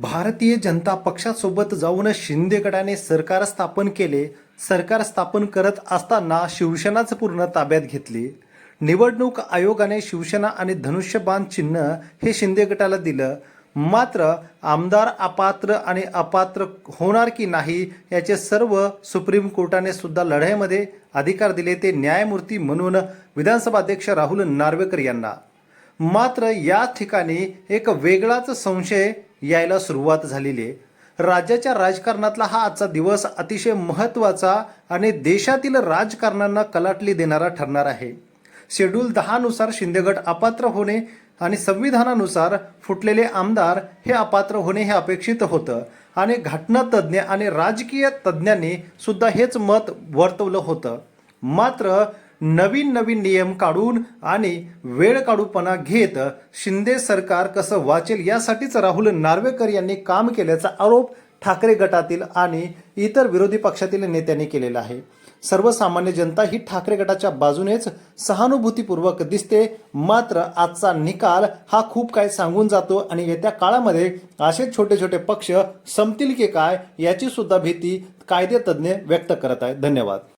भारतीय जनता पक्षासोबत जाऊन शिंदे गटाने सरकार स्थापन केले सरकार स्थापन करत असताना शिवसेनाच पूर्ण ताब्यात घेतली. निवडणूक आयोगाने शिवसेना आणि धनुष्यबाण चिन्ह हे शिंदे गटाला दिलं. मात्र आमदार अपात्र आणि अपात्र होणार की नाही याचे सर्व सुप्रीम कोर्टाने सुद्धा लढाईमध्ये अधिकार दिले ते न्यायमूर्ती म्हणून विधानसभा अध्यक्ष राहुल नार्वेकर यांना. मात्र या ठिकाणी एक वेगळाच संशय यायला सुरुवात झालेली आहे. राज्याच्या राजकारणातला हा आजचा दिवस अतिशय महत्त्वाचा आणि देशातील राजकारणांना कलाटली देणारा ठरणार आहे. शेड्यूल दहानुसार शिंदेगट अपात्र होणे आणि संविधानानुसार फुटलेले आमदार हे अपात्र होणे हे अपेक्षित होतं आणि घटनातज्ञ आणि राजकीय तज्ज्ञांनी सुद्धा हेच मत वर्तवलं होतं. मात्र नवीन नवीन नियम काढून आणि वेळ काढूपणा घेत शिंदे सरकार कसं वाचेल यासाठीच राहुल नार्वेकर यांनी काम केल्याचा आरोप ठाकरे गटातील आणि इतर विरोधी पक्षातील नेत्यांनी केलेला आहे. सर्वसामान्य जनता ही ठाकरे गटाच्या बाजूनेच सहानुभूतीपूर्वक दिसते. मात्र आजचा निकाल हा खूप काय सांगून जातो आणि येत्या काळामध्ये असे छोटे छोटे पक्ष संपतील की काय याची सुद्धा भीती कायदेतज्ञ व्यक्त करत आहेत. धन्यवाद.